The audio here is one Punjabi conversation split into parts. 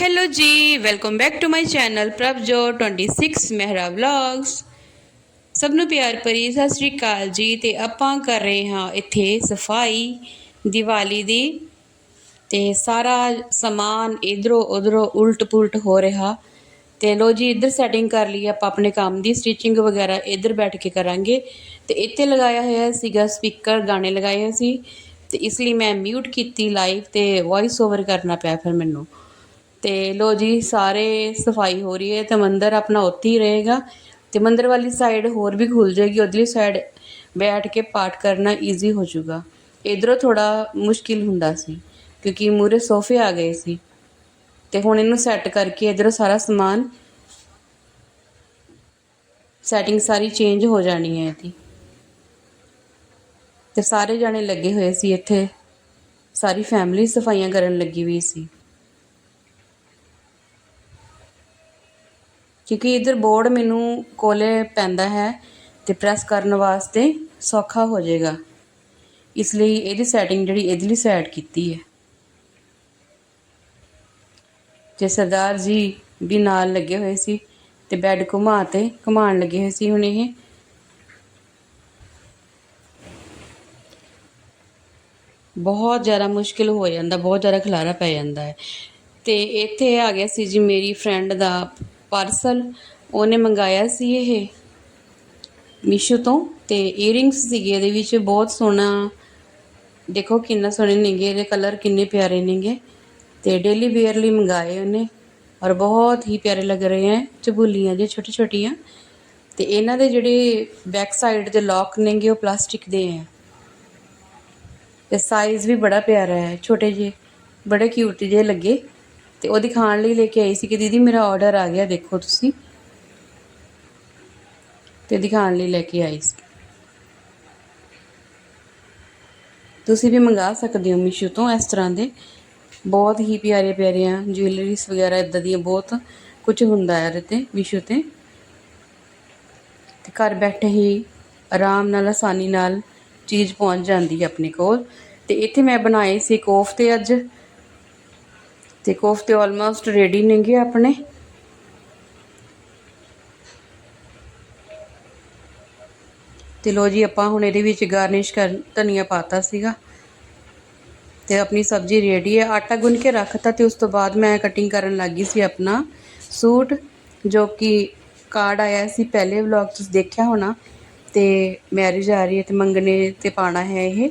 Hello ji welcome back to my channel Prabhjot 26 Mehra vlogs ਸਭ ਨੂੰ ਪਿਆਰ ਭਰੀ ਸਤਿ ਸ੍ਰੀ ਅਕਾਲ ਜੀ ਤੇ ਆਪਾਂ ਕਰ ਰਹੇ ਹਾਂ ਇੱਥੇ ਸਫ਼ਾਈ ਦੀਵਾਲੀ ਦੀ ਤੇ ਸਾਰਾ ਸਮਾਨ ਇਧਰੋਂ ਉਧਰੋਂ ਉਲਟ ਪੁਲਟ ਹੋ ਰਿਹਾ ਤੇ ਲੋ ਜੀ ਇੱਧਰ ਸੈਟਿੰਗ ਕਰ ਲਈ ਆਪਾਂ ਆਪਣੇ ਕੰਮ ਦੀ ਸਟਿਚਿੰਗ ਵਗੈਰਾ ਇੱਧਰ ਬੈਠ ਕੇ ਕਰਾਂਗੇ ਤੇ ਇੱਥੇ ਲਗਾਇਆ ਹੋਇਆ ਸੀਗਾ ਸਪੀਕਰ ਗਾਣੇ ਲਗਾਏ ਹੋਏ ਸੀ ਤੇ ਇਸ ਲਈ ਮੈਂ ਮਿਊਟ ਕੀਤੀ ਲਾਈਵ ਤੇ ਵੌਇਸ ਓਵਰ ਕਰਨਾ ਪਿਆ ਫਿਰ ਮੈਨੂੰ ਤੇ ਲੋ ਜੀ, ਸਾਰੇ ਸਫ਼ਾਈ ਹੋ ਰਹੀ ਹੈ ਤੇ ਮੰਦਰ ਆਪਣਾ ਉੱਥੇ ਹੀ ਰਹੇਗਾ ਤੇ ਮੰਦਰ ਵਾਲੀ ਸਾਈਡ ਹੋਰ ਵੀ ਖੁੱਲ ਜਾਏਗੀ, ਉਧਰਲੀ ਸਾਈਡ ਬੈਠ ਕੇ ਪਾਠ ਕਰਨਾ ਈਜ਼ੀ ਹੋ ਜਾਊਗਾ। ਇਧਰੋਂ ਥੋੜਾ ਮੁਸ਼ਕਿਲ ਹੁੰਦਾ ਸੀ, ਕਿਉਂਕਿ ਮੂਰੇ ਸੋਫੇ ਆ ਗਏ ਸੀ ਤੇ ਹੁਣ ਇਹਨੂੰ ਸੈੱਟ ਕਰਕੇ ਇਧਰੋਂ ਸਾਰਾ ਸਮਾਨ ਸੈਟਿੰਗ ਸਾਰੀ ਚੇਂਜ ਹੋ ਜਾਣੀ ਹੈ ਇਹਦੀ। ਤੇ ਸਾਰੇ ਜਾਣੇ ਲੱਗੇ ਹੋਏ ਸੀ ਇੱਥੇ, ਸਾਰੀ ਫੈਮਿਲੀ ਸਫਾਈਆਂ ਕਰਨ ਲੱਗੀ ਹੋਈ ਸੀ। ਕਿਉਂਕਿ ਇੱਧਰ ਬੋਰਡ ਮੈਨੂੰ ਕੋਲੇ ਪੈਂਦਾ ਹੈ ਅਤੇ ਪ੍ਰੈਸ ਕਰਨ ਵਾਸਤੇ ਸੌਖਾ ਹੋ ਜਾਏਗਾ। ਇਸ ਲਈ ਇਹਦੀ ਸੈਟਿੰਗ ਜਿਹੜੀ ਇਧਰਲੀ ਸਾਈਡ ਕੀਤੀ ਹੈ। ਜੇ ਸਰਦਾਰ ਜੀ ਵੀ ਨਾਲ ਲੱਗੇ ਹੋਏ ਸੀ ਤੇ ਬੈੱਡ ਘੁਮਾ ਤੇ ਘੁਮਾਉਣ ਲੱਗੇ ਹੋਏ ਸੀ ਹੁਣ ਇਹ। ਬਹੁਤ ਜ਼ਿਆਦਾ ਮੁਸ਼ਕਿਲ ਹੋ ਜਾਂਦਾ, ਬਹੁਤ ਜ਼ਿਆਦਾ ਖਲਾਰਾ ਪੈ ਜਾਂਦਾ ਹੈ। ਤੇ ਇੱਥੇ ਆ ਗਿਆ ਸੀ ਜੀ ਮੇਰੀ ਫਰੈਂਡ ਦਾ ਪਾਰਸਲ ਉਹਨੇ ਮੰਗਾਇਆ ਸੀ ਇਹ ਮੀਸ਼ੋ ਤੋਂ ਤੇ 이어ਰਿੰਗਸ ਸੀਗੇ ਇਹਦੇ ਵਿੱਚ ਬਹੁਤ ਸੋਹਣਾ, ਦੇਖੋ ਕਿੰਨਾ ਸੋਹਣੇ ਨੇਗੇ, ਇਹਦੇ ਕਲਰ ਕਿੰਨੇ ਪਿਆਰੇ ਨੇਗੇ ਤੇ ਡੇਲੀ ਵੇਅਰ ਲਈ ਮੰਗਾਏ ਉਹਨੇ ਔਰ ਬਹੁਤ ਹੀ ਪਿਆਰੇ ਲੱਗ ਰਹੇ ਹੈ ਚਬੂਲੀਆਂ ਜੇ ਛੋਟੀ ਛੋਟੀਆਂ ਤੇ ਇਹਨਾਂ ਦੇ ਜਿਹੜੇ ਬੈਕ ਸਾਈਡ ਦੇ ਲੌਕ ਨੇਗੇ ਉਹ ਪਲਾਸਟਿਕ ਦੇ ਹੈ ਤੇ ਸਾਈਜ਼ ਵੀ ਬੜਾ ਪਿਆਰਾ ਹੈ ਛੋਟੇ ਜਿਹੇ, ਬੜੇ ਕਿਊਟ ਜਿਹੇ ਲੱਗੇ। ਤੇ ਉਹ ਦਿਖਾਉਣ ਲਈ ਲੈ ਕੇ ਆਈ ਸੀ ਕਿ ਦੀਦੀ ਮੇਰਾ ਆਰਡਰ ਆ ਗਿਆ, ਦੇਖੋ ਤੁਸੀਂ। ਤੇ ਦਿਖਾਉਣ ਲਈ ਲੈ ਕੇ ਆਈ ਸੀ। ਤੁਸੀਂ ਵੀ ਮੰਗਾ ਸਕਦੇ ਹੋ ਮੀਸ਼ੋ ਤੋਂ ਇਸ ਤਰ੍ਹਾਂ ਦੇ। ਬਹੁਤ ਹੀ ਪਿਆਰੇ ਪਿਆਰੀਆਂ ਜੁਐਲਰੀਜ਼ ਵਗੈਰਾ ਇਦਾਂ ਦੀਆਂ ਬਹੁਤ ਕੁਝ ਹੁੰਦਾ ਹੈ ਇਹਦੇ ਤੇ, ਮੀਸ਼ੋ ਤੇ। ਤੇ ਘਰ ਬੈਠੇ ਹੀ ਆਰਾਮ ਨਾਲ, ਆਸਾਨੀ ਨਾਲ ਚੀਜ਼ ਪਹੁੰਚ ਜਾਂਦੀ ਹੈ ਆਪਣੇ ਕੋਲ। ਤੇ ਇੱਥੇ ਮੈਂ ਬਣਾਏ ਸੀ ਕੋਫਤੇ ਅੱਜ। ਤੇ ਕੋਫਤੇ ਆਲਮੋਸਟ ਰੈਡੀ ਨੇਗੇ ਆਪਣੇ। ਤੇ ਲੋ ਜੀ, ਆਪਾਂ ਹੁਣ ਇਹਦੇ ਵਿੱਚ ਗਾਰਨਿਸ਼ ਕਰ, ਧਨੀਆ ਪਾਤਾ ਸੀਗਾ। ਤੇ ਆਪਣੀ ਸਬਜ਼ੀ ਰੈਡੀ ਹੈ। ਆਟਾ ਗੁੰਨ ਕੇ ਰੱਖਤਾ ਤੇ ਉਸ ਤੋਂ ਬਾਅਦ ਮੈਂ ਕਟਿੰਗ ਕਰਨ ਲੱਗੀ ਸੀ ਆਪਣਾ ਸੂਟ, ਜੋ ਕਿ ਕਾਰਡ ਆਇਆ ਸੀ ਪਹਿਲੇ ਵਲੌਗ ਤੁਸੀਂ ਦੇਖਿਆ ਹੋਣਾ। ਤੇ ਮੈਰਿਜ ਆ ਰਹੀ ਹੈ ਤੇ ਮੰਗਣੇ ਤੇ ਪਾਣਾ ਹੈ ਇਹ।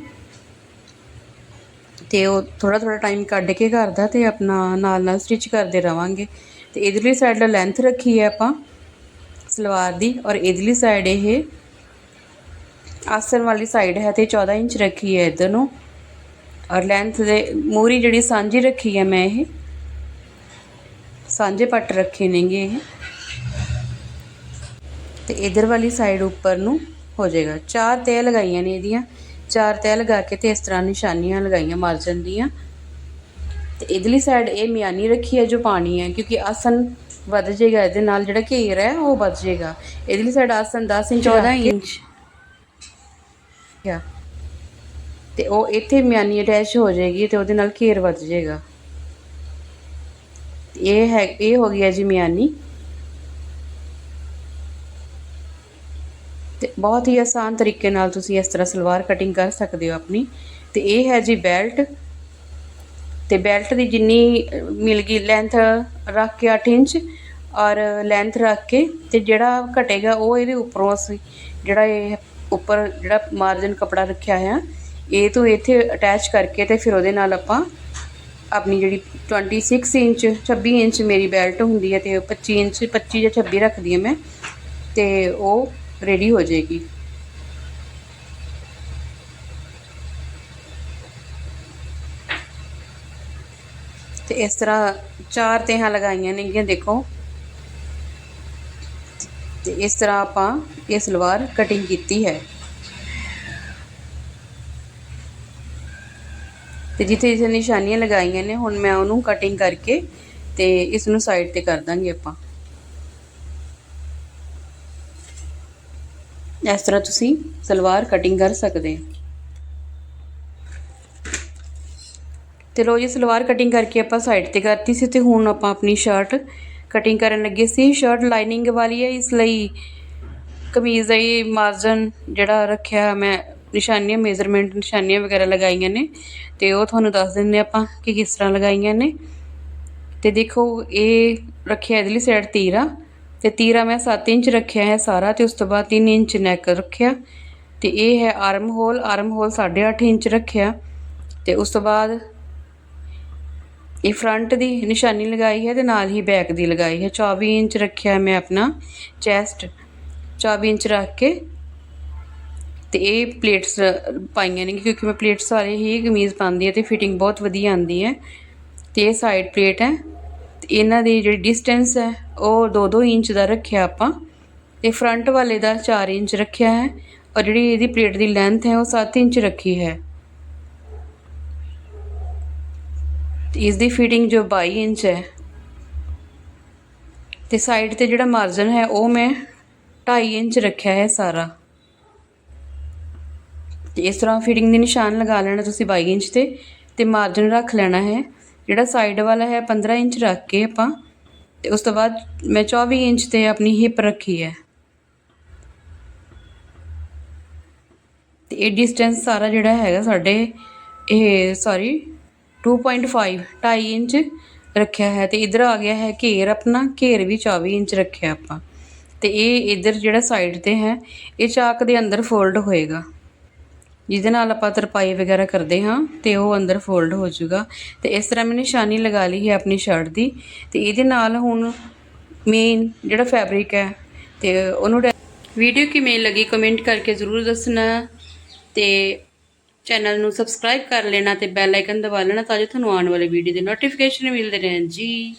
ਅਤੇ ਉਹ ਥੋੜ੍ਹਾ ਥੋੜ੍ਹਾ ਟਾਈਮ ਕੱਢ ਕੇ ਘਰ ਦਾ ਅਤੇ ਆਪਣਾ ਨਾਲ ਨਾਲ ਸਟਿਚ ਕਰਦੇ ਰਹਾਂਗੇ ਅਤੇ ਇਧਰਲੀ ਸਾਈਡ ਲੈਂਥ ਰੱਖੀ ਹੈ ਆਪਾਂ ਸਲਵਾਰ ਦੀ ਔਰ ਇਧਰਲੀ ਸਾਈਡ ਇਹ ਆਸਣ ਵਾਲੀ ਸਾਈਡ ਹੈ ਤੇ 14 ਇੰਚ ਰੱਖੀ ਹੈ ਇਧਰ ਨੂੰ। ਔਰ ਲੈਂਥ ਦੇ ਮੂਰੀ ਜਿਹੜੀ ਸਾਂਝੀ ਰੱਖੀ ਹੈ ਮੈਂ ਇਹ, ਸਾਂਝੇ ਪੱਟ ਰੱਖੇ ਨੇਗੇ ਇਹ। ਤੇ ਇਧਰ ਵਾਲੀ ਸਾਈਡ ਉੱਪਰ ਨੂੰ ਹੋ ਜਾਏਗਾ। ਚਾਰ ਤੈ ਲਗਾਈਆਂ ਨੇ ਇਹਦੀਆਂ। ਚਾਰ ਤੈ ਲਗਾ ਕੇ ਤੇ ਇਸ ਤਰ੍ਹਾਂ ਨਿਸ਼ਾਨੀਆਂ ਲਗਾਈਆਂ ਮਾਰਜਨ ਦੀਆਂ। ਤੇ ਇਧਰਲੀ ਸਾਈਡ ਇਹ ਮਿਆਨੀ ਰੱਖੀ ਹੈ ਜੋ ਪਾਣੀ ਹੈ ਕਿਉਂਕਿ ਆਸਨ ਵੱਧ ਜਾਏਗਾ ਇਹਦੇ ਨਾਲ ਜਿਹੜਾ ਘੇਰ ਹੈ ਉਹ ਵੱਧ ਜਾਏਗਾ। ਇਧਰਲੀ ਸਾਈਡ ਆਸਨ 10 ਇੰਚ 14 ਇੰਚ। ਤੇ ਉਹ ਇੱਥੇ ਮਿਆਨੀ ਅਟੈਚ ਹੋ ਜਾਏਗੀ ਤੇ ਉਹਦੇ ਨਾਲ ਘੇਰ ਵੱਧ ਜਾਏਗਾ। ਇਹ ਹੈ ਇਹ ਹੋ ਗਿਆ ਜੀ ਮਿਆਨੀ। ਤੇ ਬਹੁਤ ਹੀ ਆਸਾਨ ਤਰੀਕੇ ਨਾਲ ਤੁਸੀਂ ਇਸ ਤਰ੍ਹਾਂ ਸਲਵਾਰ ਕਟਿੰਗ ਕਰ ਸਕਦੇ ਹੋ ਆਪਣੀ। ਤੇ ਇਹ ਹੈ ਜੀ ਬੈਲਟ ਤੇ ਬੈਲਟ ਦੀ ਜਿੰਨੀ ਮਿਲ ਗਈ ਲੈਂਥ ਰੱਖ ਕੇ 8 ਇੰਚ ਔਰ ਲੈਂਥ ਰੱਖ ਕੇ ਤੇ ਜਿਹੜਾ ਘਟੇਗਾ ਉਹ ਇਹਦੇ ਉੱਪਰੋਂ ਅਸੀਂ ਜਿਹੜਾ ਇਹ ਉੱਪਰ ਜਿਹੜਾ ਮਾਰਜਨ ਕਪੜਾ ਰੱਖਿਆ ਹੋਇਆ, ਇਹ ਤੋਂ ਇੱਥੇ ਅਟੈਚ ਕਰਕੇ ਤੇ ਫਿਰ ਉਹਦੇ ਨਾਲ ਆਪਾਂ ਆਪਣੀ ਜਿਹੜੀ 26 ਇੰਚ 26 ਇੰਚ ਮੇਰੀ ਬੈਲਟ ਹੁੰਦੀ ਹੈ ਤੇ 25 ਇੰਚ 25 ਜਾਂ 26 ਰੱਖਦੀ ਹਾਂ ਮੈਂ। ਤੇ ਉਹ ਰੈਡੀ ਹੋ ਜਾਏਗੀ। ਤੇ ਇਸ ਤਰ੍ਹਾਂ ਚਾਰ ਤੇਹਾਂ ਲਗਾਈਆਂ ਨੇਗੀਆਂ, ਦੇਖੋ। ਤੇ ਇਸ ਤਰ੍ਹਾਂ ਆਪਾਂ ਇਹ ਸਲਵਾਰ ਕਟਿੰਗ ਕੀਤੀ ਹੈ। ਤੇ ਜਿੱਥੇ ਜਿੱਥੇ ਨਿਸ਼ਾਨੀਆਂ ਲਗਾਈਆਂ ਨੇ, ਹੁਣ ਮੈਂ ਉਹਨੂੰ ਕਟਿੰਗ ਕਰਕੇ ਤੇ ਇਸ ਨੂੰ ਸਾਈਡ ਤੇ ਕਰ ਦਾਂਗੇ ਆਪਾਂ। ਇਸ ਤਰ੍ਹਾਂ ਤੁਸੀਂ ਸਲਵਾਰ ਕਟਿੰਗ ਕਰ ਸਕਦੇ ਹੋ। ਤੇ ਲੋ ਜੀ, ਸਲਵਾਰ ਕਟਿੰਗ ਕਰਕੇ ਆਪਾਂ ਸਾਈਡ ਤੇ ਕਰਤੀ ਸੀ ਤੇ ਹੁਣ ਆਪਾਂ ਆਪਣੀ ਸ਼ਰਟ ਕਟਿੰਗ ਕਰਨ ਲੱਗੇ ਸੀ। ਸ਼ਰਟ ਲਾਈਨਿੰਗ ਵਾਲੀ ਹੈ, ਇਸ ਲਈ ਕਮੀਜ਼ ਦਾ ਇਹ ਮਾਰਜਨ ਜਿਹੜਾ ਰੱਖਿਆ ਮੈਂ, ਨਿਸ਼ਾਨੀਆਂ ਮੇਜ਼ਰਮੈਂਟ ਨਿਸ਼ਾਨੀਆਂ ਵਗੈਰਾ ਲਗਾਈਆਂ ਨੇ। ਤੇ ਉਹ ਤੁਹਾਨੂੰ ਦੱਸ ਦਿੰਦੇ ਆਪਾਂ ਕਿ ਕਿਸ ਤਰ੍ਹਾਂ ਲਗਾਈਆਂ ਨੇ। ਤੇ ਦੇਖੋ, ਇਹ ਰੱਖਿਆ ਇਹਦੇ ਲਈ ਸਾਈਡ ਤੀਰਾ ਤੇ ਤੀਰਾ ਮੈਂ 7 ਇੰਚ ਰੱਖਿਆ ਹੈ ਸਾਰਾ ਤੇ ਉਸ ਤੋਂ ਬਾਅਦ 3 ਇੰਚ ਨੈਕ ਰੱਖਿਆ। ਤੇ ਇਹ ਹੈ ਆਰਮ ਹੋਲ ਆਰਮ ਹੋਲ 8.5 ਇੰਚ ਰੱਖਿਆ। ਤੇ ਉਸ ਤੋਂ ਬਾਅਦ ਇਹ ਫਰੰਟ ਦੀ ਨਿਸ਼ਾਨੀ ਲਗਾਈ ਹੈ ਤੇ ਨਾਲ ਹੀ ਬੈਕ ਦੀ ਲਗਾਈ ਹੈ। 24 ਇੰਚ ਰੱਖਿਆ ਮੈਂ ਆਪਣਾ ਚੈਸਟ 24 ਇੰਚ ਰੱਖ ਕੇ। ਤੇ ਇਹ ਪਲੇਟਸ ਪਾਈਆਂ ਨੇ ਕਿਉਂਕਿ ਮੈਂ ਪਲੇਟਸ ਸਾਰੇ ਹੀ ਕਮੀਜ਼ ਪਾਉਂਦੀ ਹਾਂ ਤੇ ਫਿਟਿੰਗ ਬਹੁਤ ਵਧੀਆ ਆਉਂਦੀ ਹੈ। ਤੇ ਇਹ ਸਾਈਡ ਪਲੇਟ ਹੈ। ਇਹਨਾਂ ਦੀ ਜਿਹੜੀ ਡਿਸਟੈਂਸ ਹੈ, ਉਹ 2-2 ਇੰਚ ਦਾ ਰੱਖਿਆ ਆਪਾਂ। ਤੇ ਫਰੰਟ ਵਾਲੇ ਦਾ 4 ਇੰਚ ਰੱਖਿਆ ਹੈ ਔਰ ਜਿਹੜੀ ਇਹਦੀ ਪਲੇਟ ਦੀ ਲੈਂਥ ਹੈ, ਉਹ 7 ਇੰਚ ਰੱਖੀ ਹੈ। ਤੇ ਇਸ ਦੀ ਫਿਟਿੰਗ ਜੋ 22 ਇੰਚ ਹੈ। ਤੇ ਸਾਈਡ ਤੇ ਜਿਹੜਾ ਮਾਰਜਨ ਹੈ, ਉਹ ਮੈਂ 2.5 ਇੰਚ ਰੱਖਿਆ ਹੈ ਸਾਰਾ। ਤੇ ਇਸ ਤਰ੍ਹਾਂ ਫਿਟਿੰਗ ਦੇ ਨਿਸ਼ਾਨ ਲਗਾ ਲੈਣਾ ਤੁਸੀਂ 22 ਇੰਚ ਤੇ ਤੇ ਮਾਰਜਨ ਰੱਖ ਲੈਣਾ ਹੈ। ਜਿਹੜਾ ਸਾਈਡ ਵਾਲਾ ਹੈ 15 ਇੰਚ ਰੱਖ ਕੇ ਆਪਾਂ, ਤੇ ਉਸ ਤੋਂ ਬਾਅਦ ਮੈਂ 24 ਇੰਚ ਤੇ ਆਪਣੀ ਹਿਪ ਰੱਖੀ ਹੈ। ਤੇ ਇਹ ਡਿਸਟੈਂਸ ਸਾਰਾ ਜਿਹੜਾ ਹੈਗਾ ਸਾਡੇ ਇਹ ਸੌਰੀ 2.5 2.5 ਇੰਚ ਰੱਖਿਆ ਹੈ ਤੇ ਇਧਰ ਆ ਗਿਆ ਹੈ ਘੇਰ ਆਪਣਾ, ਘੇਰ ਵੀ 24 ਇੰਚ ਰੱਖਿਆ ਆਪਾਂ। ਤੇ ਇਹ ਇਧਰ ਜਿਹੜਾ ਸਾਈਡ ਤੇ ਹੈ, ਇਹ ਚਾਕ ਦੇ ਅੰਦਰ ਫੋਲਡ ਹੋਏਗਾ। ਜਿਹਦੇ ਨਾਲ ਆਪਾਂ ਤਰਪਾਈ ਵਗੈਰਾ ਕਰਦੇ ਹਾਂ ਤੇ ਉਹ ਅੰਦਰ ਫੋਲਡ ਹੋ ਜਾਊਗਾ। ਤੇ ਇਸ ਤਰ੍ਹਾਂ ਮੈਂ ਨਿਸ਼ਾਨੀ ਲਗਾ ਲਈ ਹੈ ਆਪਣੀ ਸ਼ਰਟ ਦੀ। ਤੇ ਇਹਦੇ ਨਾਲ ਹੁਣ ਮੇਨ ਜਿਹੜਾ ਫੈਬਰਿਕ ਹੈ ਤੇ ਉਹਨੂੰ ਵੀਡੀਓ ਕਿਵੇਂ ਲੱਗੀ ਕਮੈਂਟ ਕਰਕੇ ਜ਼ਰੂਰ ਦੱਸਣਾ। ਤੇ ਚੈਨਲ ਨੂੰ ਸਬਸਕ੍ਰਾਈਬ ਕਰ ਲੈਣਾ ਤੇ ਬੈਲ ਆਈਕਨ ਦਬਾ ਲੈਣਾ ਤਾਂ ਜੋ ਤੁਹਾਨੂੰ ਆਉਣ ਵਾਲੇ ਵੀਡੀਓ ਦੇ ਨੋਟੀਫਿਕੇਸ਼ਨ ਮਿਲਦੇ ਰਹਿਣ। ਜੀ।